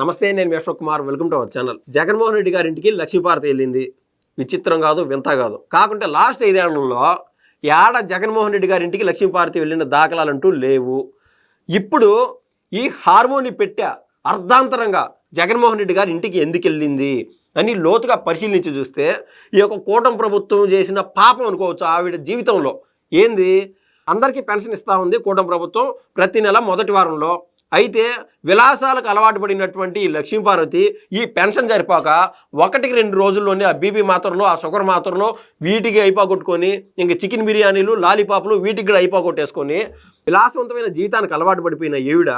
నమస్తే నేను మీ Ashok Kumar. Welcome to our channel. Jaganmohan Reddy గారి ఇంటికి వెళ్ళింది. విచిత్రం కాదు వింత కాదు. కాకుంటే లాస్ట్ ఐదేళ్ళలో ఏడ జగన్మోహన్ రెడ్డి గారి ఇంటికి వెళ్ళిన దాఖలాలంటూ లేవు. ఇప్పుడు ఈ హార్మోని పెట్టా అర్ధాంతరంగా జగన్మోహన్ రెడ్డి గారి ఇంటికి ఎందుకు వెళ్ళింది అని లోతుగా పరిశీలించి చూస్తే ఈ యొక్క కూటమి ప్రభుత్వం చేసిన పాపం అనుకోవచ్చు ఆవిడ జీవితంలో. ఏంది? అందరికీ పెన్షన్ ఇస్తూ ఉంది కూటమి ప్రభుత్వం. ప్రతి నెల మొదటి వారంలో అయితే విలాసాలకు అలవాటు పడినటువంటి ఈ లక్ష్మీపార్వతి ఈ పెన్షన్ సరిపోక ఒకటికి రెండు రోజుల్లోనే ఆ బీపీ మాత్రలు ఆ షుగర్ మాత్రలు వీటికి అయిపోగొట్టుకొని ఇంక చికెన్ బిర్యానీలు లాలీపాప్లు వీటికి కూడా అయిపోగొట్టేసుకొని విలాసవంతమైన జీవితానికి అలవాటు పడిపోయిన ఈవిడ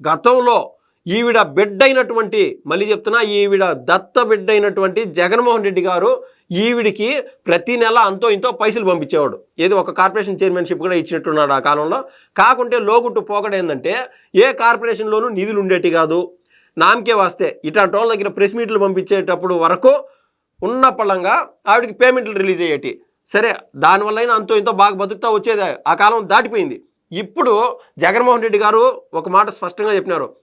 గతంలో ఈవిడ బిడ్డ అయినటువంటి మళ్ళీ చెప్తున్నా ఈవిడ దత్త బిడ్డ అయినటువంటి జగన్మోహన్ రెడ్డి గారు ఈవిడికి ప్రతి నెల అంతో ఇంతో పైసలు పంపించేవాడు. ఏదో ఒక కార్పొరేషన్ చైర్మన్షిప్ కూడా ఇచ్చినట్టున్నాడు ఆ కాలంలో. కాకుంటే లోగుట్టు పోకడ ఏంటంటే ఏ కార్పొరేషన్లోనూ నిధులు ఉండేటి కాదు. నామకే వస్తే. ఇట్లాంటి వాళ్ళ దగ్గర ప్రెస్ మీట్లు పంపించేటప్పుడు వరకు ఉన్న పళ్ళంగా ఆవిడకి పేమెంట్లు రిలీజ్ అయ్యేటి. సరే దానివల్ల అంతో ఇంతో బాగా బతుకుతా వచ్చేది? ఆ కాలం దాటిపోయింది. ఇప్పుడు జగన్మోహన్ రెడ్డి గారు ఒక మాట స్పష్టంగా చెప్పినారు.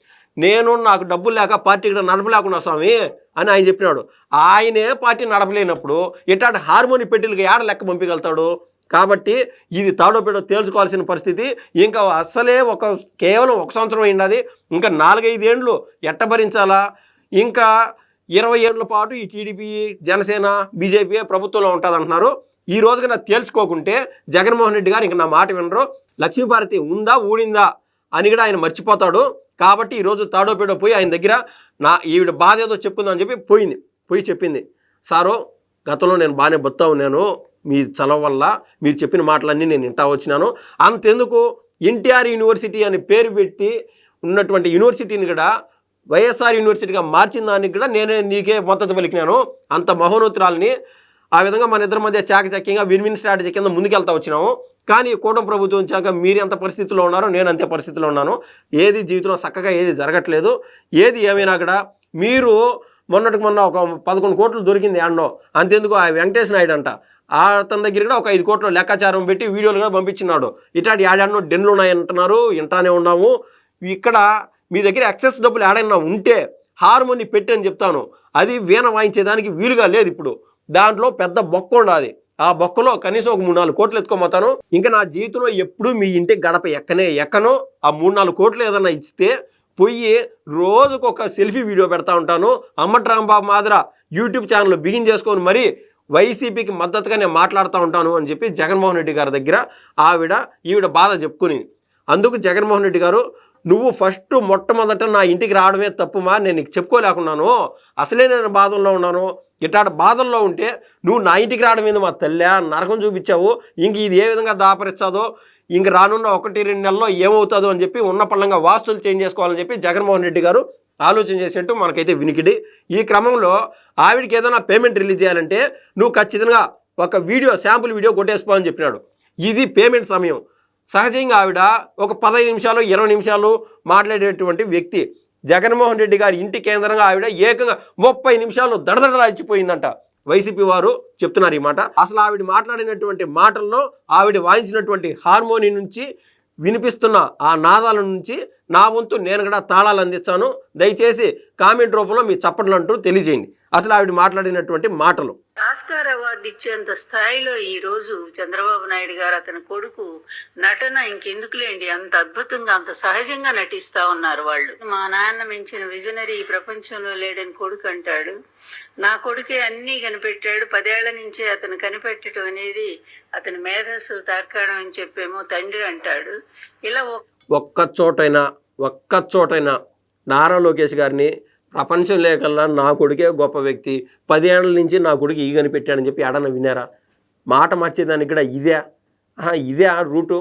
నేను నాకు డబ్బులు లేక పార్టీ ఇక్కడ నడపలేకున్నా స్వామి అని ఆయన చెప్పినాడు. ఆయనే పార్టీ నడపలేనప్పుడు ఇట్లాంటి హార్మోని పెట్టిలకి ఏడ లెక్క పంపించగలుగుతాడు కాబట్టి ఇది తాడో పేడో తేల్చుకోవాల్సిన పరిస్థితి. ఇంకా అస్సలే ఒక కేవలం ఒక సంవత్సరం అయినది ఇంకా నాలుగైదేండ్లు ఎట్ట భరించాలా ఇంకా ఇరవై ఏళ్ళ పాటు ఈ టీడీపీ జనసేన బీజేపీ ప్రభుత్వంలో ఉంటుందంటున్నారు. ఈ రోజుగా నాకు తేల్చుకోకుంటే జగన్మోహన్ రెడ్డి గారు ఇంకా నా మాట వినరు. లక్ష్మీభారతి ఉందా ఊడిందా? అని కూడా ఆయన మర్చిపోతాడు. కాబట్టి ఈరోజు తాడోపేడో పోయి ఆయన దగ్గర నా ఈవిడ బాధ ఏదో చెప్పుకుందామని చెప్పి పోయింది. పోయి చెప్పింది. సారు గతంలో నేను బాగానే బతుతా ఉన్నాను. మీ చలవ వల్ల మీరు చెప్పిన మాటలన్నీ నేను వింటా వచ్చినాను. అంతెందుకు ఎన్టీఆర్ యూనివర్సిటీ అని పేరు పెట్టి ఉన్నటువంటి యూనివర్సిటీని కూడా వైఎస్ఆర్ యూనివర్సిటీగా మార్చిన దానికి కూడా నేనే నీకే మద్దతు పలికినాను. అంత మహోన్నతురాలని ఆ విధంగా మన ఇద్దరి మధ్య చాకచక్యంగా విన్ విన్ స్ట్రాటజీ కింద ముందుకెళ్తా వచ్చినాము. కానీ కూటమి ప్రభుత్వం వచ్చాక మీరు ఎంత పరిస్థితిలో ఉన్నారో నేను అంతే పరిస్థితిలో ఉన్నాను. ఏది జీవితంలో చక్కగా ఏది జరగట్లేదు. ఏది ఏమైనా కూడా మీరు మొన్నటికి మొన్న ఒక పదకొండు కోట్లు దొరికింది అన్నో అంతెందుకు ఆ వెంకటేష్ నాయుడు అంట. అతని దగ్గర కూడా ఒక ఐదు కోట్లు లెక్కాచారం పెట్టి వీడియోలు కూడా పంపించినాడు. ఇట్లాంటి ఏడాడనో డెన్లు ఉన్నాయంటున్నారు ఇంటానే ఉన్నాము. ఇక్కడ మీ దగ్గర ఎక్సెస్ డబ్బులు ఏడైనా ఉంటే హార్మోని పెట్టి అని చెప్తాను. అది వీణ వాయించేదానికి వీలుగా లేదు ఇప్పుడు. దాంట్లో పెద్ద బొక్క ఉండాలి ఆ బొక్కలో కనీసం ఒక మూడు నాలుగు కోట్లు ఎత్తుకోమతాను ఇంకా నా జీవితంలో ఎప్పుడు మీ ఇంటి గడప ఎక్కనే ఎక్కనో. ఆ మూడు నాలుగు కోట్లు ఏదన్నా ఇస్తే పొయ్యి రోజుకు ఒక సెల్ఫీ వీడియో పెడతా ఉంటాను. అమ్మట్రాంబాబు మాదిర యూట్యూబ్ ఛానల్ బిగిన్ చేసుకొని మరీ వైసీపీకి మద్దతుగా నేను మాట్లాడుతూ ఉంటాను అని చెప్పి జగన్మోహన్ రెడ్డి గారి దగ్గర ఆవిడ ఈవిడ బాధ చెప్పుకుని అందుకు జగన్మోహన్ రెడ్డి గారు నువ్వు ఫస్ట్ మొట్టమొదట నా ఇంటికి రావడమే తప్పుమా? నేను నీకు చెప్పుకోలేకున్నాను. అసలే నేను బాధల్లో ఉన్నాను. ఇట్లాంటి బాధల్లో ఉంటే నువ్వు నా ఇంటికి రావడం మీద మా తల్లే? నరకం చూపించావు. ఇంక ఇది ఏ విధంగా దాపరిస్తాదో ఇంక రానున్న ఒకటి రెండు నెలల్లో ఏమవుతుందో అని చెప్పి ఉన్న పళ్ళంగా వాస్తులు చేంజ్ చేసుకోవాలని చెప్పి జగన్మోహన్ రెడ్డి గారు ఆలోచన చేసినట్టు మనకైతే వినికిడి. ఈ క్రమంలో ఆవిడకి ఏదైనా పేమెంట్ రిలీజ్ చేయాలంటే నువ్వు ఖచ్చితంగా ఒక వీడియో శాంపుల్ వీడియో కొట్టేసుకోవాలని చెప్పినాడు. ఇది పేమెంట్ సమయం. సహజంగా ఆవిడ ఒక పదహైదు నిమిషాలు ఇరవై నిమిషాలు మాట్లాడేటువంటి వ్యక్తి. జగన్మోహన్ రెడ్డి గారి ఇంటి కేంద్రంగా ఆవిడ ఏకంగా ముప్పై నిమిషాలు దడదడలాచిపోయిందంట వైసీపీ వారు చెప్తున్నారు ఈ మాట. అసలు ఆవిడ మాట్లాడినటువంటి మాటల్లో ఆవిడ వాయించినటువంటి హార్మోని నుంచి వినిపిస్తున్న ఆ నాదాల నుంచి నా వంతు నేను కూడా తాళాలు అందించాను దయచేసి కామెంట్ రూపంలో మీ చప్పట్లు అంటూ తెలియజేయండి. అసలు ఆవిడ మాట్లాడినటువంటి మాటలు. ఆస్కార్ అవార్డు ఇచ్చేంత స్థాయిలో ఈ రోజు చంద్రబాబు నాయుడు గారు అతని కొడుకు నటన ఇంకెందుకులేండి? అంత అద్భుతంగా అంత సహజంగా నటిస్తా ఉన్నారు వాళ్ళు. మా నాన్న మించిన విజనరీ ఈ ప్రపంచంలో లేడని కొడుకు అంటాడు. నా కొడుకే అన్నీ కనిపెట్టాడు. పదేళ్ళ నుంచే అతను కనిపెట్టడం అనేది అతని మేధస్సు తార్కాణం అని చెప్పేమో తండ్రి అంటాడు. ఇలా ఒక ఒక్క చోటైనా ఒక్క చోటైనా నారా లోకేష్ గారిని ప్రపంచం లేకల్లా నా కొడుకే గొప్ప వ్యక్తి. పదేళ్ళ నుంచి నా కొడుకు ఈ కనిపెట్టాడని చెప్పి ఎడన వినారా మాట మార్చేదానికి కూడా ఇదే. ఆహా, ఇదే ఆ రూటు.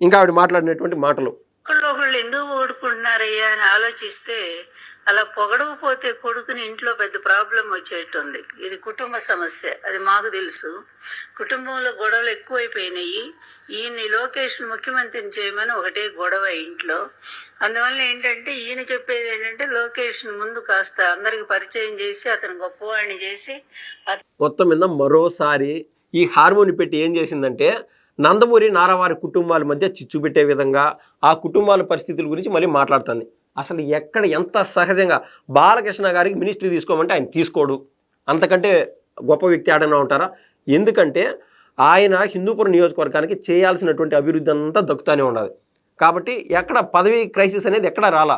ఇంకా ఆవిడ మాట్లాడినటువంటి మాటలు. ఒకళ్ళు ఎందుకు ఓడుకుంటున్నారయ్యా అని ఆలోచిస్తే అలా పొగడకపోతే కొడుకుని ఇంట్లో పెద్ద ప్రాబ్లం వచ్చేటుంది ఇది కుటుంబ సమస్య అది మాకు తెలుసు. కుటుంబంలో గొడవలు ఎక్కువైపోయినాయి. ఈయన్ని లోకేష్ ముఖ్యమంత్రిని చేయమని ఒకటే గొడవ ఇంట్లో. అందువల్ల ఏంటంటే ఈయన చెప్పేది ఏంటంటే లోకేష్ ముందు కాస్త అందరికి పరిచయం చేసి అతను గొప్పవాడిని చేసి మొత్తం మీద మరోసారి ఈ హార్మోని పెట్టి ఏం చేసిందంటే నందమూరి నారావారి కుటుంబాల మధ్య చిచ్చు పెట్టే విధంగా ఆ కుటుంబాల పరిస్థితుల గురించి మళ్ళీ మాట్లాడుతుంది. అసలు ఎక్కడ ఎంత సహజంగా బాలకృష్ణ గారికి మినిస్ట్రీ తీసుకోమంటే ఆయన తీసుకోడు. అంతకంటే గొప్ప వ్యక్తి ఆడనా ఉంటారా? ఎందుకంటే ఆయన హిందూపురం నియోజకవర్గానికి చేయాల్సినటువంటి అభివృద్ధి అంతా దక్కుతానే ఉన్నది. కాబట్టి ఎక్కడ పదవి క్రైసిస్ అనేది ఎక్కడ రాలా.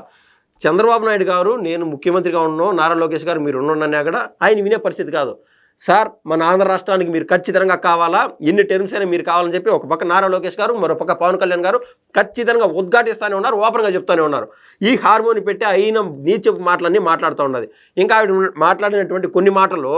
చంద్రబాబు నాయుడు గారు నేను ముఖ్యమంత్రిగా ఉన్నాను నారా లోకేష్ గారు మీరు ఉండన్నా కూడా ఆయన వినే పరిస్థితి కాదు. సార్ మన ఆంధ్ర రాష్ట్రానికి మీరు ఖచ్చితంగా కావాలా? ఎన్ని టర్మ్స్ అయినా మీరు కావాలని చెప్పి ఒక పక్క నారా లోకేష్ గారు మరో పక్క పవన్ కళ్యాణ్ గారు ఖచ్చితంగా ఉద్ఘాటిస్తూనే ఉన్నారు ఓపెన్గా చెప్తానే ఉన్నారు. ఈ హార్మోని పెట్టి అయిన నీచపు మాటలన్నీ మాట్లాడుతూ ఉన్నది. ఇంకా ఆవిడ మాట్లాడినటువంటి కొన్ని మాటలు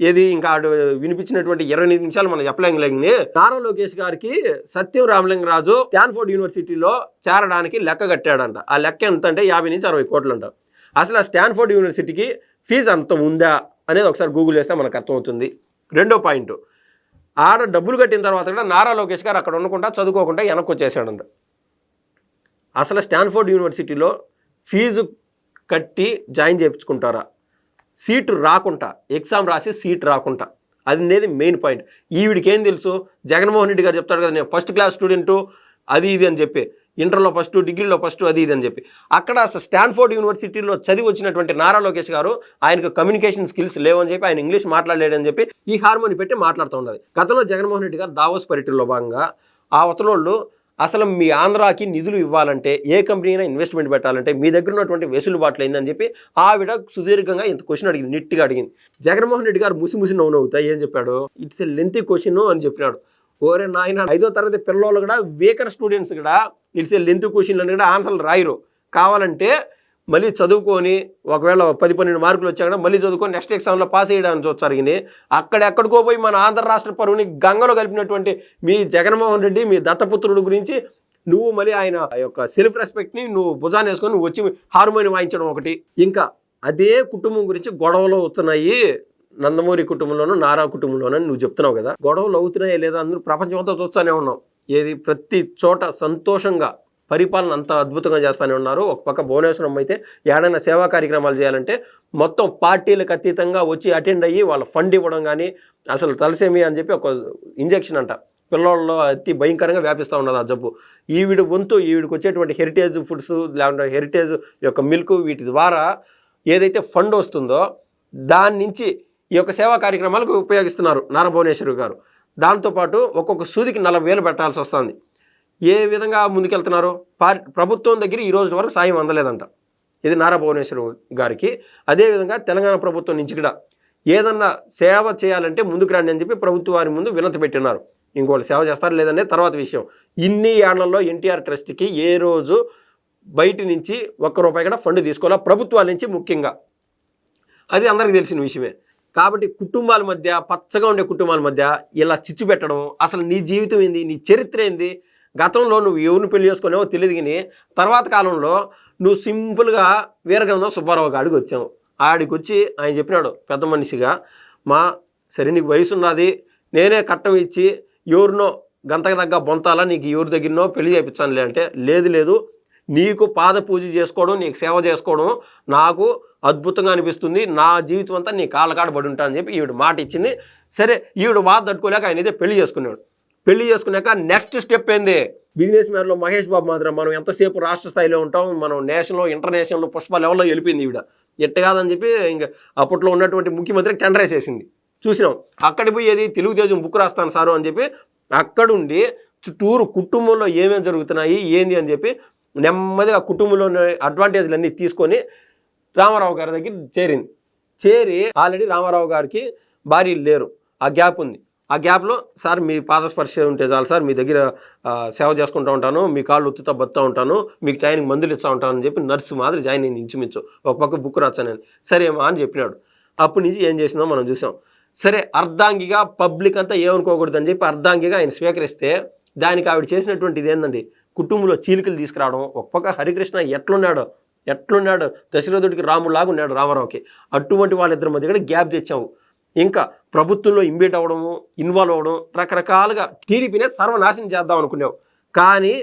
ఏది ఇంకా ఆవిడ వినిపించినటువంటి ఇరవై ఎనిమిది నిమిషాలు మనం చెప్పలేంగలేంగి నారా లోకేష్ గారికి సత్యం రామలింగరాజు స్టాన్ఫోర్డ్ యూనివర్సిటీలో చేరడానికి లెక్క కట్టాడంట. ఆ లెక్క ఎంత అంటే యాభై నుంచి అరవై కోట్లు అంట అసలు ఆ స్టాన్ఫోర్డ్ యూనివర్సిటీకి ఫీజు అంత ఉందా? అనేది ఒకసారి గూగుల్ చేస్తే మనకు అర్థమవుతుంది. రెండో పాయింట్ ఆడ డబ్బులు కట్టిన తర్వాత కూడా నారా లోకేష్ గారు అక్కడ ఉండకుండా చదువుకోకుండా వెనక్కి వచ్చేసాడంట. అసలు స్టాన్ఫోర్డ్ యూనివర్సిటీలో ఫీజు కట్టి జాయిన్ చేయించుకుంటారా? సీటు రాకుండా ఎగ్జామ్ రాసి సీట్ రాకుండా. అది అనేది మెయిన్ పాయింట్. ఈవిడికి ఏం తెలుసు? జగన్మోహన్ రెడ్డి గారు చెప్తాడు కదా నేను ఫస్ట్ క్లాస్ స్టూడెంటు అది ఇది అని చెప్పి. ఇంటర్లో ఫస్ట్ డిగ్రీలో ఫస్ట్ అది ఇది అని చెప్పి. అక్కడ స్టాన్ఫోర్డ్ యూనివర్సిటీలో చదివి వచ్చినటువంటి నారా లోకేష్ గారు ఆయనకు కమ్యూనికేషన్ స్కిల్స్ లేవని చెప్పి ఆయన ఇంగ్లీష్ మాట్లాడలేడని చెప్పి ఈ హార్మోని పెట్టి మాట్లాడుతూ ఉండదు గతంలో జగన్మోహన్ రెడ్డి గారు దావోస్ పర్యటనలో భాగంగా ఆ అవతలోళ్ళు అసలు మీ ఆంధ్రాకి నిధులు ఇవ్వాలంటే ఏ కంపెనీ అయినా ఇన్వెస్ట్మెంట్ పెట్టాలంటే మీ దగ్గర ఉన్నటువంటి వెసులుబాట్లు అయిందని చెప్పి ఆవిడ సుదీర్ఘంగా ఇంత క్వశ్చన్ అడిగింది నిట్టిగా అడిగింది. జగన్మోహన్ రెడ్డి గారు ముసి ముసి నవ్వు నవ్వుతా ఏం చెప్పాడు? ఇట్స్ ఎ లెంతీ క్వశ్చన్ అని చెప్పినాడు. ఓరే నాయన ఐదో తరగతి పిల్లలు కూడా వీకర్ స్టూడెంట్స్ కూడా నిలిచే లెంత్ క్వశ్చన్లను కూడా ఆన్సర్లు రాయరు. కావాలంటే మళ్ళీ చదువుకొని ఒకవేళ పది పన్నెండు మార్కులు వచ్చా కూడా మళ్ళీ చదువుకొని నెక్స్ట్ ఎగ్జామ్లో పాస్ చేయడానికి చూస్తారు అక్కడెక్కడికో పోయి మన ఆంధ్ర రాష్ట్ర పరువుని గంగలో కలిపినటువంటి మీ జగన్మోహన్ రెడ్డి మీ దత్తపుత్రుడు గురించి నువ్వు మళ్ళీ ఆయన ఆ యొక్క సెల్ఫ్ రెస్పెక్ట్ని నువ్వు భుజాన్ని వేసుకొని నువ్వు వచ్చి హార్మోని వాయించడం ఒకటి. ఇంకా అదే కుటుంబం గురించి గొడవలు అవుతున్నాయి. నందమూరి కుటుంబంలోనూ నారా కుటుంబంలోనూ నువ్వు చెప్తున్నావు కదా. గొడవలు అవుతున్నాయా లేదా అందరూ ప్రపంచం అంతా చూస్తూనే ఉన్నాం ఏది ప్రతి చోట సంతోషంగా పరిపాలన అంత అద్భుతంగా చేస్తూనే ఉన్నారు. ఒక పక్క భువనేశ్వరం అయితే ఏడైనా సేవా కార్యక్రమాలు చేయాలంటే మొత్తం పార్టీలకు అతీతంగా వచ్చి అటెండ్ అయ్యి వాళ్ళ ఫండ్ ఇవ్వడం కానీ అసలు తలసేమి అని చెప్పి ఒక ఇంజెక్షన్ అంట. పిల్లల్లో అతి భయంకరంగా వ్యాపిస్తూ ఉన్నది ఆ జబ్బు. ఈవిడ వంతు ఈవిడికి వచ్చేటువంటి హెరిటేజ్ ఫుడ్స్ లేకుంటే హెరిటేజ్ యొక్క మిల్క్ వీటి ద్వారా ఏదైతే ఫండ్ వస్తుందో దాని నుంచి ఈ యొక్క సేవా కార్యక్రమాలకు ఉపయోగిస్తున్నారు నారా భువనేశ్వరి గారు. దాంతోపాటు ఒక్కొక్క సూదికి నలభై వేలు పెట్టాల్సి వస్తుంది. ఏ విధంగా ముందుకెళ్తున్నారు? పార్ ప్రభుత్వం దగ్గర ఈ రోజు వరకు సాయం అందలేదంట. ఇది నారా భువనేశ్వర్ గారికి. అదేవిధంగా తెలంగాణ ప్రభుత్వం నుంచి కూడా ఏదన్నా సేవ చేయాలంటే ముందుకు రండి అని చెప్పి ప్రభుత్వ వారి ముందు వినతి పెట్టినారు. ఇంకోళ్ళు సేవ చేస్తారు లేదనే తర్వాత విషయం. ఇన్ని ఏళ్ళలో ఎన్టీఆర్ ట్రస్ట్కి ఏ రోజు బయట నుంచి ఒక్క రూపాయి కూడా ఫండ్ తీసుకోవాలా? ప్రభుత్వాల నుంచి ముఖ్యంగా. అది అందరికీ తెలిసిన విషయమే. కాబట్టి కుటుంబాల మధ్య పచ్చగా ఉండే కుటుంబాల మధ్య ఇలా చిచ్చు పెట్టడం అసలు నీ జీవితం ఏంది నీ చరిత్ర ఏంది? గతంలో నువ్వు ఎవరిని పెళ్ళి చేసుకునేవో తెలియదు కానీ తర్వాత కాలంలో నువ్వు సింపుల్గా వీరగ్రంథం సుబ్బారావు గాడికి వచ్చావు. ఆడికి వచ్చి ఆయన చెప్పినాడు పెద్ద మనిషిగా మా సరే నీకు వయసు ఉన్నది నేనే కట్టం ఇచ్చి ఎవరినో గంతకు తగ్గ బొంతాలా నీకు ఎవరి దగ్గరనో పెళ్ళి చేయించానులే అంటే లేదు లేదు నీకు పాద పూజ చేసుకోవడం నీకు సేవ చేసుకోవడం నాకు అద్భుతంగా అనిపిస్తుంది. నా జీవితం అంతా నీ కాళ్ళకాడ పడి ఉంటా అని చెప్పి ఈవిడ మాట ఇచ్చింది. సరే ఈవిడ బాధ తట్టుకోలేక ఆయన అయితే పెళ్ళి చేసుకున్నాడు. పెళ్ళి చేసుకున్నాక నెక్స్ట్ స్టెప్ ఏంది? బిజినెస్ మ్యాన్లో మహేష్ బాబు మాత్రం మనం ఎంతసేపు రాష్ట్ర స్థాయిలో ఉంటాం మనం నేషనల్ ఇంటర్నేషనల్ పుష్ప లెవెల్లో వెళ్ళిపోయింది ఈవిడ? ఎట్ట కాదని చెప్పి ఇంకా అప్పట్లో ఉన్నటువంటి ముఖ్యమంత్రికి టెండర్ వేసేసింది. చూసినాం. అక్కడికి పోయి ఏది? తెలుగుదేశం బుక్ రాస్తాను సారు అని చెప్పి అక్కడుండి చుట్టూరు కుటుంబంలో ఏమేమి జరుగుతున్నాయి ఏంది అని చెప్పి నెమ్మదిగా కుటుంబంలోని అడ్వాంటేజ్లు అన్నీ తీసుకొని రామారావు గారి దగ్గర చేరింది. చేరి ఆల్రెడీ రామారావు గారికి భార్య లేరు. ఆ గ్యాప్ ఉంది. ఆ గ్యాప్లో సార్ మీ పాదస్పర్శ ఉంటే చాలు సార్ మీ దగ్గర సేవ చేసుకుంటూ ఉంటాను మీ కాళ్ళు ఉత్తుతా బతుతూ ఉంటాను మీకు టైంకి మందులు ఇస్తూ ఉంటాను అని చెప్పి నర్సు మాదిరి జాయిన్ అయింది ఇంచుమించు. ఒక పక్క బుక్ రాచానని సరేమా అని చెప్పినాడు. అప్పటి నుంచి ఏం చేసిందో మనం చూసాం. సరే అర్ధాంగిగా పబ్లిక్ అంతా ఏమనుకోకూడదని చెప్పి అర్ధాంగిగా ఆయన స్వీకరిస్తే దానికి ఆవిడ చేసినటువంటిది ఏందండి? కుటుంబంలో చీలికలు తీసుకురావడం ఒక పక్క హరికృష్ణ ఎట్లున్నాడో ఎట్లున్నాడు దశరథుడికి రాముడిలాగా ఉన్నాడు రామారావుకి. అటువంటి వాళ్ళిద్దరి మధ్య కూడా గ్యాప్ తెచ్చాము. ఇంకా ప్రభుత్వంలో ఇంబేట్ అవ్వడము ఇన్వాల్వ్ అవ్వడం రకరకాలుగా టీడీపీనే సర్వనాశనం చేద్దాం అనుకున్నావు కానీ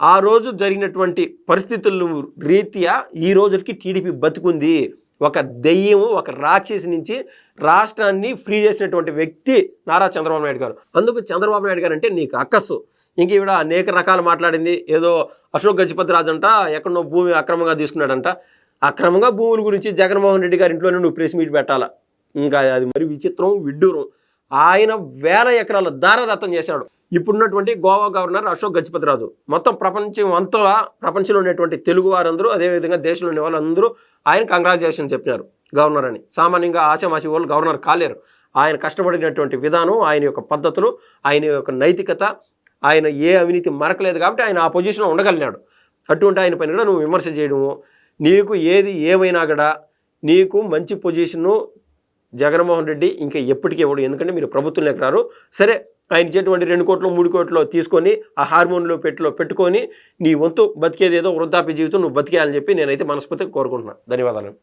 ఆ రోజు జరిగినటువంటి పరిస్థితులు రీత్యా ఈ రోజుకి టీడీపీ బతుకుంది. ఒక దెయ్యం ఒక రాక్షసి నుంచి రాష్ట్రాన్ని ఫ్రీ చేసినటువంటి వ్యక్తి నారా చంద్రబాబు నాయుడు గారు. అందుకు చంద్రబాబు నాయుడు గారు అంటే నీకు అక్కస్సు ఇంక ఈవిడ అనేక రకాలు మాట్లాడింది. ఏదో అశోక్ గజపతి రాజు అంట ఎక్కడో భూమి అక్రమంగా తీసుకున్నాడంట. అక్రమంగా భూముల గురించి జగన్మోహన్ రెడ్డి గారి ఇంట్లోనే నువ్వు ప్రెస్ మీట్ పెట్టాలా? ఇంకా అది మరి విచిత్రం విడ్డూరం. ఆయన వేల ఎకరాల దారదత్తం చేశాడు. ఇప్పుడున్నటువంటి గోవా గవర్నర్ అశోక్ గజపతి రాజు మొత్తం ప్రపంచం అంతా ప్రపంచంలో ఉన్నటువంటి తెలుగు వారందరూ అదేవిధంగా దేశంలో ఉన్న వాళ్ళందరూ ఆయన కంగ్రాచులేషన్ చెప్పినారు గవర్నర్ అని. సామాన్యంగా ఆశామాషి వాళ్ళు గవర్నర్ కాలేరు. ఆయన కష్టపడినటువంటి విధానం ఆయన యొక్క పద్ధతులు ఆయన యొక్క నైతికత ఆయన ఏ అవినీతి మరకలేదు కాబట్టి ఆయన ఆ పొజిషన్లో ఉండగలిగినాడు. అటువంటి ఆయన పైన కూడా నువ్వు విమర్శ చేయడము. నీకు ఏది ఏమైనా కూడా నీకు మంచి పొజిషను జగన్మోహన్ రెడ్డి ఇంకా ఎప్పటికీ ఇవ్వడు. ఎందుకంటే మీరు ప్రభుత్వంలోకి రారు. సరే ఆయన ఇచ్చేటువంటి రెండు కోట్లు మూడు కోట్లు తీసుకొని ఆ హార్మోన్లో పెట్టిలో పెట్టుకొని నీ వంతు బతికేది ఏదో వృద్ధాప్య జీవితం నువ్వు బతికేయాలని చెప్పి నేనైతే మనస్ఫూర్తిగా కోరుకుంటున్నాను ధన్యవాదాలు.